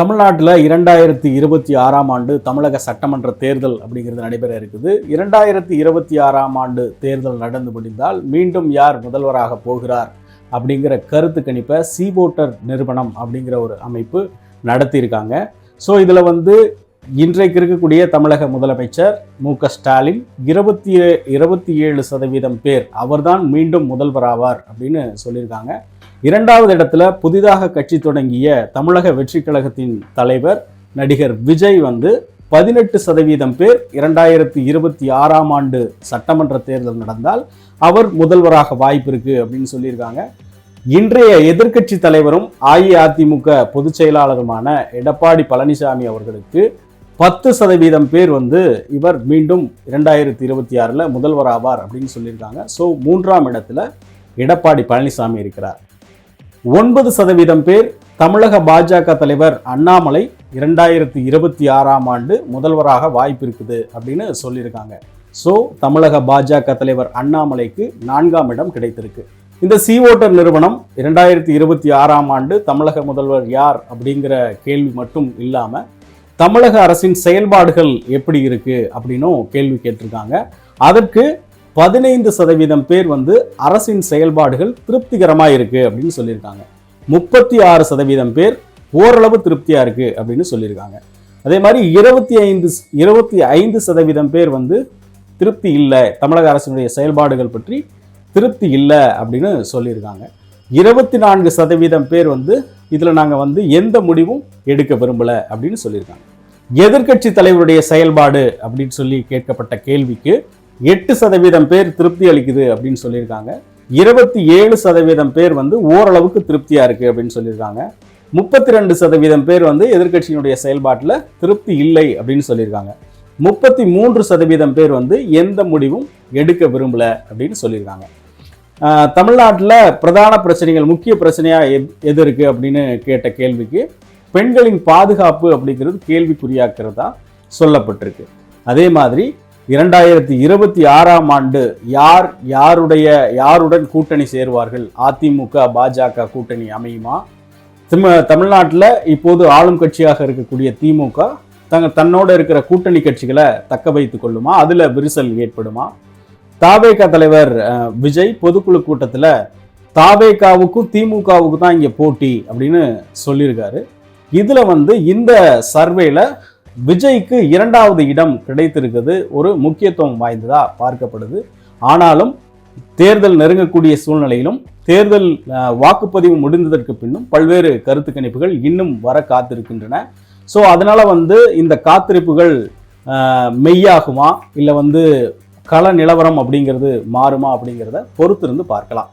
தமிழ்நாட்டில் இரண்டாயிரத்தி இருபத்தி ஆறாம் ஆண்டு தமிழக சட்டமன்ற தேர்தல் அப்படிங்கிறது நடைபெற இருக்குது. இரண்டாயிரத்தி இருபத்தி ஆறாம் ஆண்டு தேர்தல் நடந்து முடிந்தால் மீண்டும் யார் முதல்வராக போகிறார் அப்படிங்கிற கருத்து கணிப்பை சீபோட்டர் நிறுவனம் அப்படிங்கிற ஒரு அமைப்பு நடத்தியிருக்காங்க. ஸோ இதில் வந்து இன்றைக்கு இருக்கக்கூடிய தமிழக முதலமைச்சர் மு க ஸ்டாலின் இருபத்தி இருபத்தி ஏழு சதவீதம் பேர் அவர்தான் மீண்டும் முதல்வராவார் அப்படின்னு சொல்லியிருக்காங்க. இரண்டாவது இடத்துல புதிதாக கட்சி தொடங்கிய தமிழக வெற்றி கழகத்தின் தலைவர் நடிகர் விஜய் வந்து பதினெட்டு சதவீதம் பேர் இரண்டாயிரத்தி இருபத்தி ஆறாம் ஆண்டு சட்டமன்ற தேர்தல் நடந்தால் அவர் முதல்வராக வாய்ப்பு இருக்கு அப்படின்னு சொல்லியிருக்காங்க. இன்றைய எதிர்க்கட்சி தலைவரும் அஇஅதிமுக பொதுச் செயலாளருமான எடப்பாடி பழனிசாமி அவர்களுக்கு பத்து சதவீதம் பேர் வந்து இவர் மீண்டும் இரண்டாயிரத்தி இருபத்தி ஆறில் முதல்வராவார் அப்படின்னு சொல்லியிருக்காங்க. ஸோ மூன்றாம் இடத்துல எடப்பாடி பழனிசாமி இருக்கிறார். ஒன்பது சதவீதம் பேர் தமிழக பாஜக தலைவர் அண்ணாமலை இரண்டாயிரத்தி இருபத்தி ஆறாம் ஆண்டு முதல்வராக வாய்ப்பு இருக்குது அப்படின்னு சொல்லியிருக்காங்க. ஸோ தமிழக பாஜக தலைவர் அண்ணாமலைக்கு நான்காம் இடம் கிடைத்திருக்கு. இந்த சி ஓட்டர் நிறுவனம் இரண்டாயிரத்தி இருபத்தி ஆறாம் ஆண்டு தமிழக முதல்வர் யார் அப்படிங்கிற கேள்வி மட்டும் இல்லாமல் தமிழக அரசின் செயல்பாடுகள் எப்படி இருக்குது அப்படின்னும் கேள்வி கேட்டிருக்காங்க. அதற்கு பதினைந்து சதவீதம் பேர் வந்து அரசின் செயல்பாடுகள் திருப்திகரமாக இருக்கு அப்படின்னு சொல்லியிருக்காங்க. முப்பத்தி ஆறு சதவீதம் பேர் ஓரளவு திருப்தியாக இருக்கு அப்படின்னு சொல்லியிருக்காங்க. அதே மாதிரி இருபத்தி ஐந்து இருபத்தி ஐந்து சதவீதம் பேர் வந்து திருப்தி இல்லை தமிழக அரசினுடைய செயல்பாடுகள் பற்றி திருப்தி இல்லை அப்படின்னு சொல்லியிருக்காங்க. இருபத்தி நான்கு சதவீதம் பேர் வந்து இதில் நாங்கள் வந்து எந்த முடிவும் எடுக்க விரும்பலை அப்படின்னு சொல்லியிருக்காங்க. எதிர்க்கட்சி தலைவருடைய செயல்பாடு அப்படின்னு சொல்லி கேட்கப்பட்ட கேள்விக்கு எட்டு சதவீதம் பேர் திருப்தி அளிக்குது அப்படின்னு சொல்லியிருக்காங்க. இருபத்தி ஏழு சதவீதம் பேர் வந்து ஓரளவுக்கு திருப்தியாக இருக்குது அப்படின்னு சொல்லியிருக்காங்க. முப்பத்தி ரெண்டு சதவீதம் பேர் வந்து எதிர்க்கட்சியினுடைய செயல்பாட்டில் திருப்தி இல்லை அப்படின்னு சொல்லியிருக்காங்க. முப்பத்தி மூன்று சதவீதம் பேர் வந்து எந்த முடிவும் எடுக்க விரும்பல அப்படின்னு சொல்லியிருக்காங்க. தமிழ்நாட்டில் பிரதான பிரச்சனைகள் முக்கிய பிரச்சனையாக எத்- எது இருக்குது அப்படின்னு கேட்ட கேள்விக்கு பெண்களின் பாதுகாப்பு அப்படிங்கிறது கேள்விக்குறியாக்கிறதா சொல்லப்பட்டிருக்கு. அதே மாதிரி இரண்டாயிரத்தி இருபத்தி ஆறாம் ஆண்டு யார் யாருடைய யாருடன் கூட்டணி சேருவார்கள்? அதிமுக பாஜக கூட்டணி அமையுமா? திம தமிழ்நாட்டில் இப்போது ஆளும் கட்சியாக இருக்கக்கூடிய திமுக தங்க தன்னோட இருக்கிற கூட்டணி கட்சிகளை தக்க வைத்து கொள்ளுமா? அதில் விரிசல் ஏற்படுமா? தாவேகா தலைவர் விஜய் பொதுக்குழு கூட்டத்தில் தாவேகாவுக்கும் திமுகவுக்கும் தான் இங்கே போட்டி அப்படின்னு சொல்லியிருக்காரு. இதில் வந்து இந்த சர்வேல விஜய்க்கு இரண்டாவது இடம் கிடைத்திருக்கிறது. ஒரு முக்கியத்துவம் வாய்ந்ததாக பார்க்கப்படுது. ஆனாலும் தேர்தல் நெருங்கக்கூடிய சூழ்நிலையிலும் தேர்தல் வாக்குப்பதிவு முடிந்ததற்கு பின்னும் பல்வேறு கருத்து கணிப்புகள் இன்னும் வர காத்திருக்கின்றன. ஸோ அதனால் வந்து இந்த காத்திருப்புகள் மெய்யாகுமா? இல்லை வந்து கள நிலவரம் அப்படிங்கிறது மாறுமா அப்படிங்கிறத பொறுத்திருந்து பார்க்கலாம்.